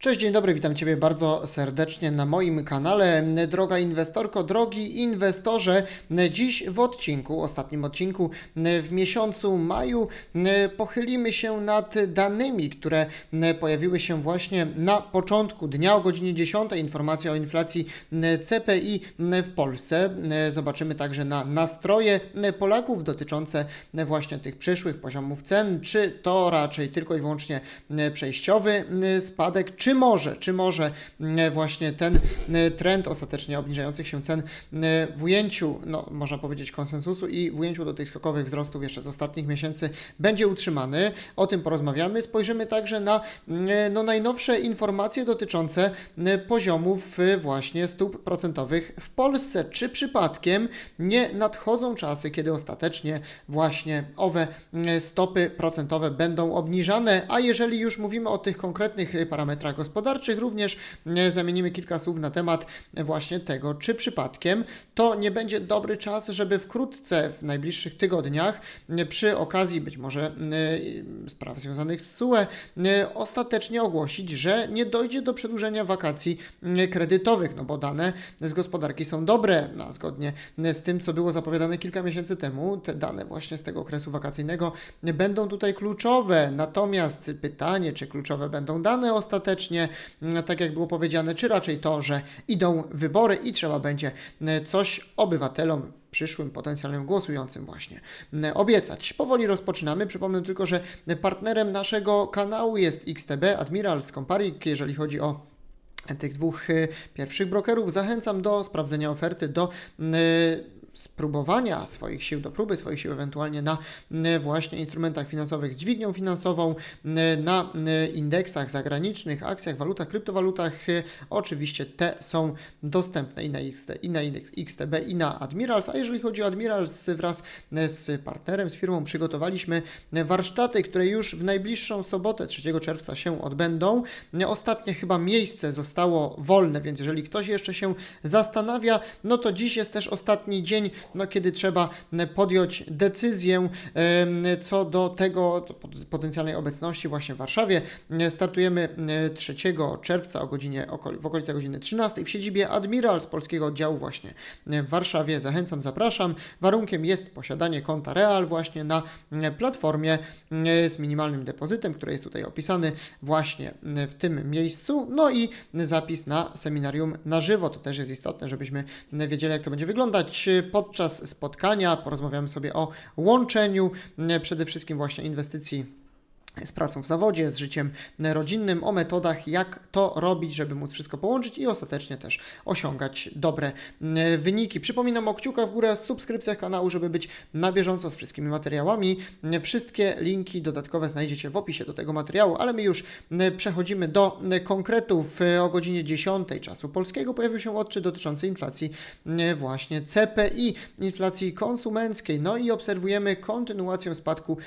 Cześć, dzień dobry, witam Ciebie bardzo serdecznie na moim kanale. Droga inwestorko, drogi inwestorze, dziś w odcinku, ostatnim odcinku w miesiącu maju pochylimy się nad danymi, które pojawiły się właśnie na początku dnia o godzinie 10. Informacja o inflacji CPI w Polsce. Zobaczymy także na nastroje Polaków dotyczące właśnie tych przyszłych poziomów cen, czy to raczej tylko i wyłącznie przejściowy spadek, czy może, czy może mm, właśnie ten mm, trend ostatecznie obniżających się cen mm, w ujęciu, no można powiedzieć konsensusu i w ujęciu do tych skokowych wzrostów jeszcze z ostatnich miesięcy będzie utrzymany. O tym porozmawiamy. Spojrzymy także na no, najnowsze informacje dotyczące poziomów y, właśnie stóp procentowych w Polsce. Czy przypadkiem nie nadchodzą czasy, kiedy ostatecznie właśnie owe stopy procentowe będą obniżane, a jeżeli już mówimy o tych konkretnych parametrach gospodarczych. Również e, zamienimy kilka słów na temat właśnie tego, czy przypadkiem to nie będzie dobry czas, żeby wkrótce, w najbliższych tygodniach, e, przy okazji być może e, spraw związanych z SUE, ostatecznie ogłosić, że nie dojdzie do przedłużenia wakacji kredytowych, no bo dane z gospodarki są dobre, a zgodnie z tym, co było zapowiadane kilka miesięcy temu, te dane właśnie z tego okresu wakacyjnego będą tutaj kluczowe. Natomiast pytanie, czy kluczowe będą dane ostatecznie, Mm, tak jak było powiedziane, czy raczej to, że idą wybory i trzeba będzie mm, coś obywatelom przyszłym potencjalnym głosującym właśnie mm, obiecać. Powoli rozpoczynamy. Przypomnę tylko, że partnerem naszego kanału jest XTB, Admiral z jeżeli chodzi o tych dwóch y, pierwszych brokerów. Zachęcam do sprawdzenia oferty, do spróbowania swoich sił, do próby swoich sił ewentualnie na właśnie instrumentach finansowych z dźwignią finansową, na indeksach zagranicznych, akcjach, walutach, kryptowalutach. Oczywiście te są dostępne i na, XT, i na XTB, i na Admirals. A jeżeli chodzi o Admirals, wraz z partnerem, z firmą przygotowaliśmy warsztaty, które już w najbliższą sobotę, 3 czerwca się odbędą. Ostatnie chyba miejsce zostało wolne, więc jeżeli ktoś jeszcze się zastanawia, no to dziś jest też ostatni dzień no, kiedy trzeba podjąć decyzję co do tego potencjalnej obecności właśnie w Warszawie. Startujemy 3 czerwca o godzinie, w okolicy godziny 13 w siedzibie Admiral z polskiego oddziału właśnie w Warszawie. Zachęcam, zapraszam. Warunkiem jest posiadanie konta Real właśnie na platformie z minimalnym depozytem, który jest tutaj opisany właśnie w tym miejscu. No i zapis na seminarium na żywo. To też jest istotne, żebyśmy wiedzieli, jak to będzie wyglądać podczas spotkania. Porozmawiamy sobie o łączeniu przede wszystkim właśnie inwestycji z pracą w zawodzie, z życiem rodzinnym, o metodach, jak to robić, żeby móc wszystko połączyć i ostatecznie też osiągać dobre mm, wyniki. Przypominam o kciukach w górę, subskrypcjach kanału, żeby być na bieżąco z wszystkimi materiałami. Wszystkie linki dodatkowe znajdziecie w opisie do tego materiału, ale my już mm, przechodzimy do mm, konkretów. O godzinie 10 czasu polskiego pojawił się odczyt dotyczący inflacji właśnie CPI, inflacji konsumenckiej. No i obserwujemy kontynuację spadku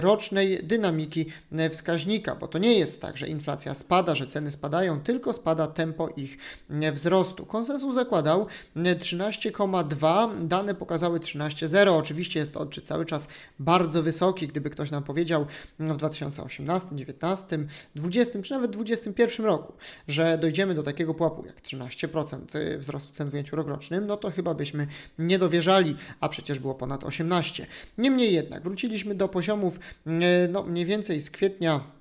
rocznej dynamiki E, wskaźnika, bo to nie jest tak, że inflacja spada, że ceny spadają, tylko spada tempo ich e, wzrostu. Konsensus zakładał 13,2, e, dane pokazały 13,0. Oczywiście jest to odczyt cały czas bardzo wysoki. Gdyby ktoś nam powiedział no, w 2018, 2019, 2020 czy nawet 2021 roku, że dojdziemy do takiego pułapu jak 13% wzrostu cen w ujęciu rokrocznym, no to chyba byśmy nie dowierzali, a przecież było ponad 18. Niemniej jednak wróciliśmy do poziomów no, mniej więcej z kwietnia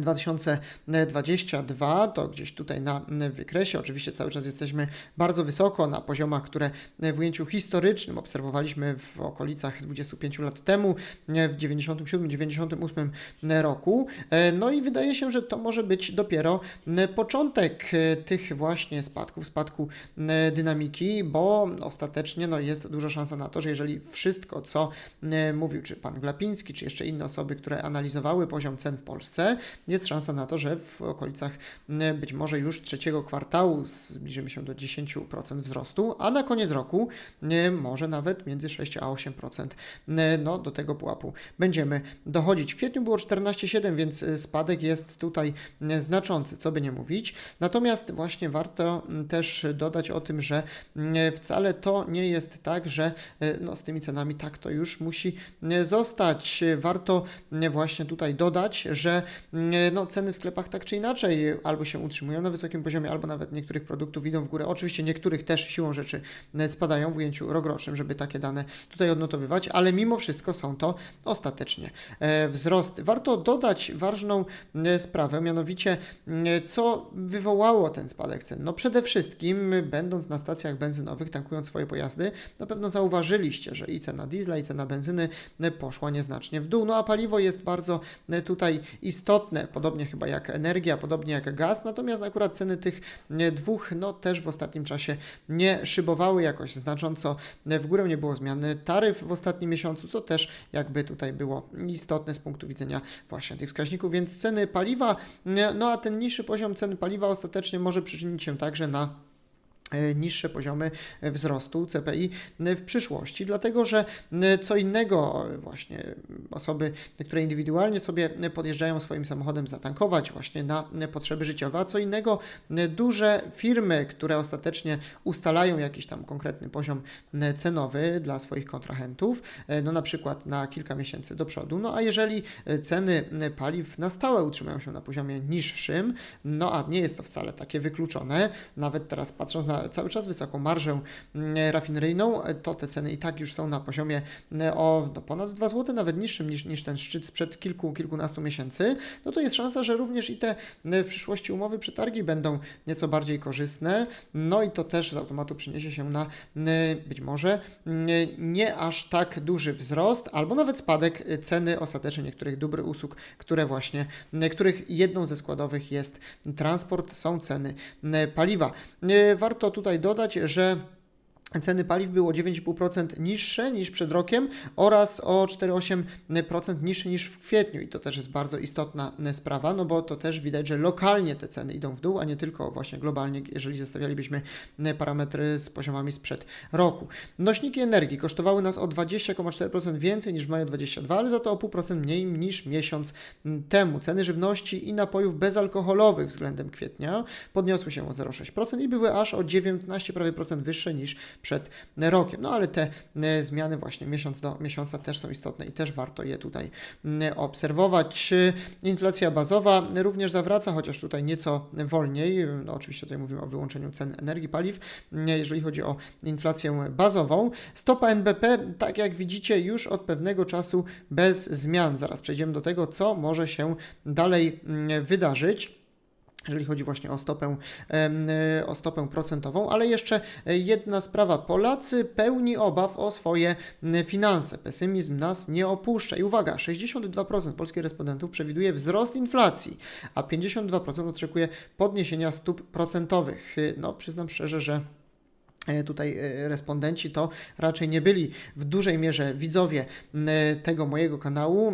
2022 to gdzieś tutaj na wykresie. Oczywiście cały czas jesteśmy bardzo wysoko na poziomach, które w ujęciu historycznym obserwowaliśmy w okolicach 25 lat temu, w 97-98 roku. No i wydaje się, że to może być dopiero początek tych właśnie spadków, spadku dynamiki, bo ostatecznie no, jest duża szansa na to, że jeżeli wszystko, co mówił czy pan Glapiński, czy jeszcze inne osoby, które analizowały poziom cen w Polsce, jest szansa na to, że w okolicach być może już trzeciego kwartału zbliżymy się do 10% wzrostu, a na koniec roku może nawet między 6 a 8% no, do tego pułapu będziemy dochodzić. W kwietniu było 14,7, więc spadek jest tutaj znaczący, co by nie mówić. Natomiast właśnie warto też dodać o tym, że wcale to nie jest tak, że no, z tymi cenami tak to już musi zostać. Warto właśnie tutaj dodać, że no, ceny w sklepach tak czy inaczej albo się utrzymują na wysokim poziomie, albo nawet niektórych produktów idą w górę. Oczywiście niektórych też siłą rzeczy spadają w ujęciu rokrocznym, żeby takie dane tutaj odnotowywać, ale mimo wszystko są to ostatecznie wzrosty. Warto dodać ważną sprawę, mianowicie co wywołało ten spadek cen? No przede wszystkim, będąc na stacjach benzynowych, tankując swoje pojazdy, na pewno zauważyliście, że i cena diesla, i cena benzyny poszła nieznacznie w dół. No a paliwo jest bardzo tutaj istotne, podobnie chyba jak energia, podobnie jak gaz, natomiast akurat ceny tych dwóch, no też w ostatnim czasie nie szybowały jakoś znacząco. W górę, nie było zmiany taryf w ostatnim miesiącu, co też jakby tutaj było istotne z punktu widzenia właśnie tych wskaźników, więc ceny paliwa, no a ten niższy poziom cen paliwa ostatecznie może przyczynić się także na niższe poziomy wzrostu CPI w przyszłości, dlatego że e, co innego właśnie osoby, które indywidualnie sobie podjeżdżają swoim samochodem zatankować właśnie na potrzeby życiowe, a co innego duże firmy, które ostatecznie ustalają jakiś tam konkretny poziom cenowy dla swoich kontrahentów, e, no na przykład na kilka miesięcy do przodu, no a jeżeli ceny paliw na stałe utrzymają się na poziomie niższym, no a nie jest to wcale takie wykluczone, nawet teraz patrząc na cały czas wysoką marżę mm, rafineryjną, to te ceny i tak już są na poziomie mm, o no, ponad 2 zł, nawet niższym niż, niż ten szczyt sprzed kilku, kilkunastu miesięcy, no to jest szansa, że również i te mm, w przyszłości umowy przetargi będą nieco bardziej korzystne, no i to też z automatu przyniesie się na być może nie aż tak duży wzrost, albo nawet spadek ceny ostatecznie niektórych dóbr usług, które właśnie, których jedną ze składowych jest transport, są ceny paliwa. Warto tutaj dodać, że Ceny paliw było 9,5% niższe niż przed rokiem oraz o 4,8% niższe niż w kwietniu i to też jest bardzo istotna sprawa, no bo to też widać, że lokalnie te ceny idą w dół, a nie tylko właśnie globalnie, jeżeli zestawialibyśmy parametry z poziomami sprzed roku. Nośniki energii kosztowały nas o 20,4% więcej niż w maju 22, ale za to o 0,5% mniej niż miesiąc temu. Ceny żywności i napojów bezalkoholowych względem kwietnia podniosły się o 0,6% i były aż o 19 prawie procent wyższe niż przed rokiem. No ale te e, zmiany właśnie miesiąc do miesiąca też są istotne i też warto je tutaj obserwować. Inflacja bazowa również zawraca, chociaż tutaj nieco wolniej. No oczywiście tutaj mówimy o wyłączeniu cen energii, paliw. Jeżeli chodzi o inflację bazową, stopa NBP, tak jak widzicie, już od pewnego czasu bez zmian. Zaraz przejdziemy do tego, co może się dalej wydarzyć jeżeli chodzi właśnie o stopę, e, o stopę procentową, ale jeszcze jedna sprawa. Polacy pełni obaw o swoje finanse. Pesymizm nas nie opuszcza. I uwaga, 62% polskich respondentów przewiduje wzrost inflacji, a 52% oczekuje podniesienia stóp procentowych. No, przyznam szczerze, że tutaj e, respondenci to raczej nie byli w dużej mierze widzowie tego mojego kanału,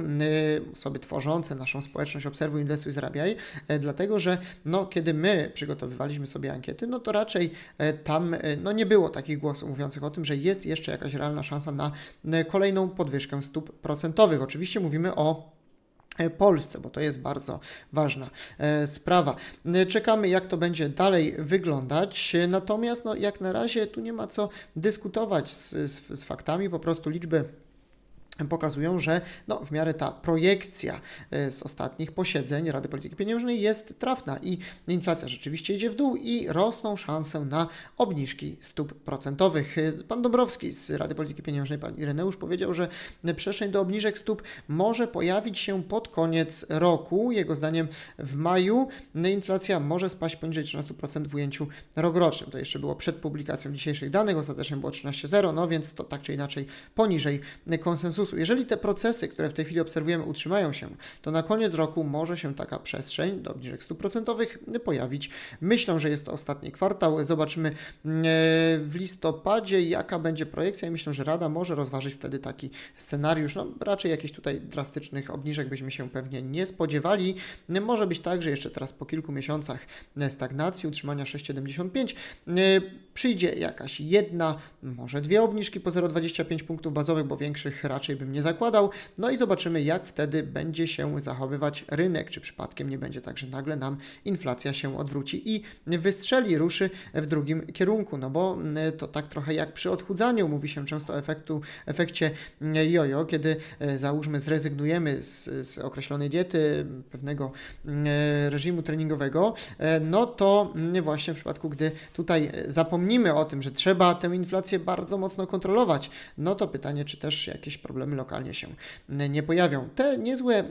osoby tworzące naszą społeczność Obserwuj, Inwestuj, Zarabiaj, e, dlatego że no, kiedy my przygotowywaliśmy sobie ankiety, no to raczej tam no, nie było takich głosów mówiących o tym, że jest jeszcze jakaś realna szansa na kolejną podwyżkę stóp procentowych. Oczywiście mówimy o E, Polsce, bo to jest bardzo ważna e, sprawa. E, czekamy, jak to będzie dalej wyglądać. Natomiast, no, jak na razie, tu nie ma co dyskutować z, z, z faktami, po prostu liczby pokazują, że no, w miarę ta projekcja e, z ostatnich posiedzeń Rady Polityki Pieniężnej jest trafna i inflacja rzeczywiście idzie w dół i rosną szanse na obniżki stóp procentowych. E, pan Dąbrowski z Rady Polityki Pieniężnej, pan Ireneusz powiedział, że przestrzeń do obniżek stóp może pojawić się pod koniec roku. Jego zdaniem w maju inflacja może spaść poniżej 13% w ujęciu rokrocznym. To jeszcze było przed publikacją dzisiejszych danych, ostatecznie było 13,0, no więc to tak czy inaczej poniżej konsensusu jeżeli te procesy, które w tej chwili obserwujemy, utrzymają się, to na koniec roku może się taka przestrzeń do obniżek stóp procentowych pojawić. Myślę, że jest to ostatni kwartał. Zobaczymy e, w listopadzie, jaka będzie projekcja i myślę, że Rada może rozważyć wtedy taki scenariusz. No, raczej jakichś tutaj drastycznych obniżek byśmy się pewnie nie spodziewali. Może być tak, że jeszcze teraz po kilku miesiącach stagnacji, utrzymania 6,75 e, przyjdzie jakaś jedna, może dwie obniżki po 0,25 punktów bazowych, bo większych raczej raczej bym nie zakładał. No i zobaczymy, jak wtedy będzie się zachowywać rynek, czy przypadkiem nie będzie tak, że nagle nam inflacja się odwróci i wystrzeli, ruszy w drugim kierunku, no bo mm, to tak trochę jak przy odchudzaniu, mówi się często o efektu, efekcie mm, jojo, kiedy e, załóżmy zrezygnujemy z, z określonej diety, pewnego mm, e, reżimu treningowego, e, no to właśnie w przypadku, gdy tutaj zapomnimy o tym, że trzeba tę inflację bardzo mocno kontrolować, no to pytanie, czy też jakieś problemy lokalnie się nie pojawią. Te niezłe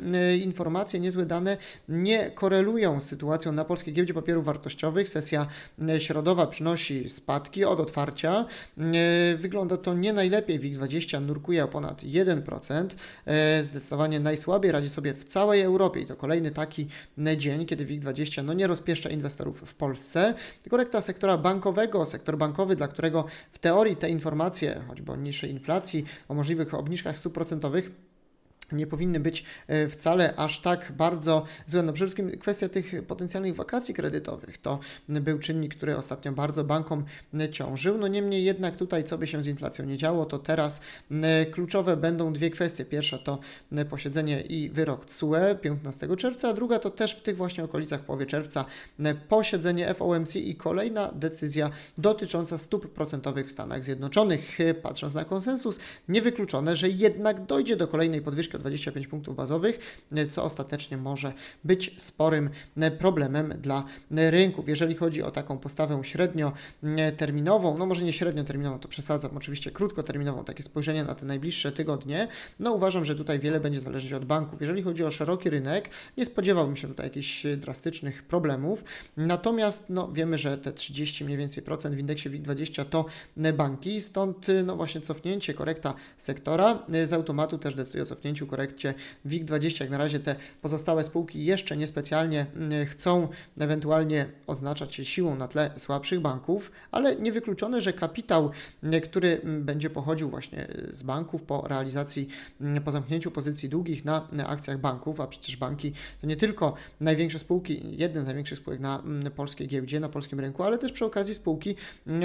informacje, niezłe dane nie korelują z sytuacją na polskiej giełdzie papierów wartościowych. Sesja środowa przynosi spadki od otwarcia. Wygląda to nie najlepiej. WIG20 nurkuje o ponad 1% zdecydowanie najsłabiej radzi sobie w całej Europie i to kolejny taki dzień, kiedy WIG20 no, nie rozpieszcza inwestorów w Polsce. Korekta sektora bankowego, sektor bankowy, dla którego w teorii te informacje, choćby o niższej inflacji, o możliwych obniżkach stóp procentowych, nie powinny być e, wcale aż tak bardzo złe. No przede wszystkim kwestia tych potencjalnych wakacji kredytowych to był czynnik, który ostatnio bardzo bankom ciążył. No niemniej jednak tutaj, co by się z inflacją nie działo, to teraz kluczowe będą dwie kwestie. Pierwsza to posiedzenie i wyrok TSUE 15 czerwca, a druga to też w tych właśnie okolicach połowie czerwca posiedzenie FOMC i kolejna decyzja dotycząca stóp procentowych w Stanach Zjednoczonych. Patrząc na konsensus, niewykluczone, że jednak dojdzie do kolejnej podwyżki 25 punktów bazowych, co ostatecznie może być sporym problemem dla rynków. Jeżeli chodzi o taką postawę średnioterminową, no może nie średnioterminową, to przesadzam, oczywiście krótkoterminową, takie spojrzenie na te najbliższe tygodnie, no uważam, że tutaj wiele będzie zależeć od banków. Jeżeli chodzi o szeroki rynek, nie spodziewałbym się tutaj jakichś drastycznych problemów, natomiast no, wiemy, że te 30 mniej więcej procent w indeksie WIG20 to banki, stąd no właśnie cofnięcie, korekta sektora z automatu też decyduje o cofnięciu korekcie WIG20. Jak na razie te pozostałe spółki jeszcze niespecjalnie mm, chcą ewentualnie oznaczać się siłą na tle słabszych banków, ale niewykluczone, że kapitał, mm, który mm, będzie pochodził właśnie y, z banków po realizacji, po zamknięciu pozycji długich na akcjach banków, a przecież banki to nie tylko największe spółki, jeden z największych spółek na polskiej giełdzie, na polskim rynku, ale też przy okazji spółki,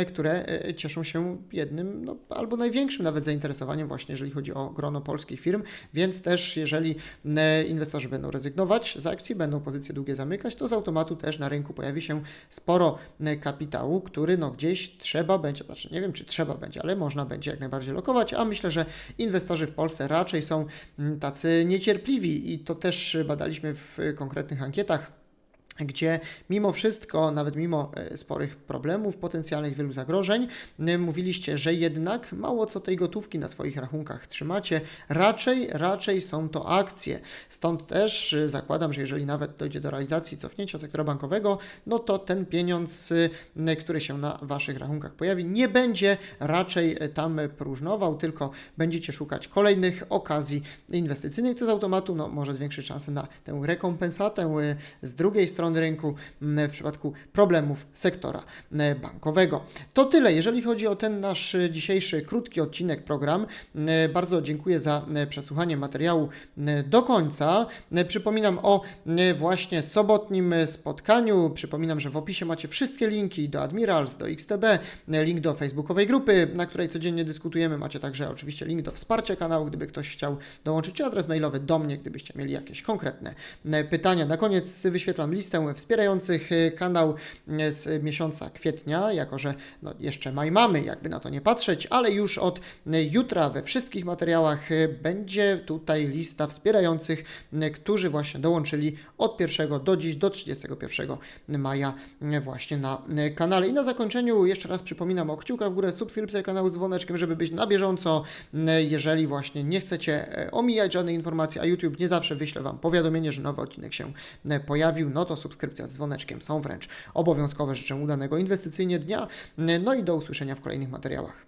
które y, cieszą się jednym no, albo największym nawet zainteresowaniem właśnie, jeżeli chodzi o grono polskich firm, więc więc też jeżeli e, inwestorzy będą rezygnować z akcji, będą pozycje długie zamykać, to z automatu też na rynku pojawi się sporo e, kapitału, który no gdzieś trzeba będzie, znaczy nie wiem czy trzeba będzie, ale można będzie jak najbardziej lokować, a myślę, że inwestorzy w Polsce raczej są mm, tacy niecierpliwi i to też badaliśmy w konkretnych ankietach gdzie mimo wszystko, nawet mimo e, sporych problemów, potencjalnych wielu zagrożeń, mówiliście, że jednak mało co tej gotówki na swoich rachunkach trzymacie, raczej, raczej są to akcje. Stąd też e, zakładam, że jeżeli nawet dojdzie do realizacji cofnięcia sektora bankowego, no to ten pieniądz, który się na Waszych rachunkach pojawi, nie będzie raczej e, tam próżnował, tylko będziecie szukać kolejnych okazji inwestycyjnych, co z automatu? No, może zwiększyć szanse na tę rekompensatę z drugiej strony rynku w przypadku problemów sektora bankowego. To tyle, jeżeli chodzi o ten nasz dzisiejszy krótki odcinek program. Bardzo dziękuję za przesłuchanie materiału do końca. Przypominam o właśnie sobotnim spotkaniu. Przypominam, że w opisie macie wszystkie linki do Admirals, do XTB, link do facebookowej grupy, na której codziennie dyskutujemy. Macie także oczywiście link do wsparcia kanału, gdyby ktoś chciał dołączyć, czy adres mailowy do mnie, gdybyście mieli jakieś konkretne pytania. Na koniec wyświetlam listę listę wspierających y, kanał y, z miesiąca kwietnia, jako że no, jeszcze maj mamy, jakby na to nie patrzeć, ale już od y, jutra we wszystkich materiałach będzie tutaj lista wspierających, którzy właśnie dołączyli od 1 do dziś, do 31 maja właśnie na kanale. I na zakończeniu jeszcze raz przypominam o kciukach w górę, subskrypcja kanału z dzwoneczkiem, żeby być na bieżąco, jeżeli właśnie nie chcecie omijać żadnej informacji, a YouTube nie zawsze wyśle Wam powiadomienie, że nowy odcinek się pojawił, no to subskrypcja z dzwoneczkiem są wręcz obowiązkowe. Życzę udanego inwestycyjnie dnia, no i do usłyszenia w kolejnych materiałach.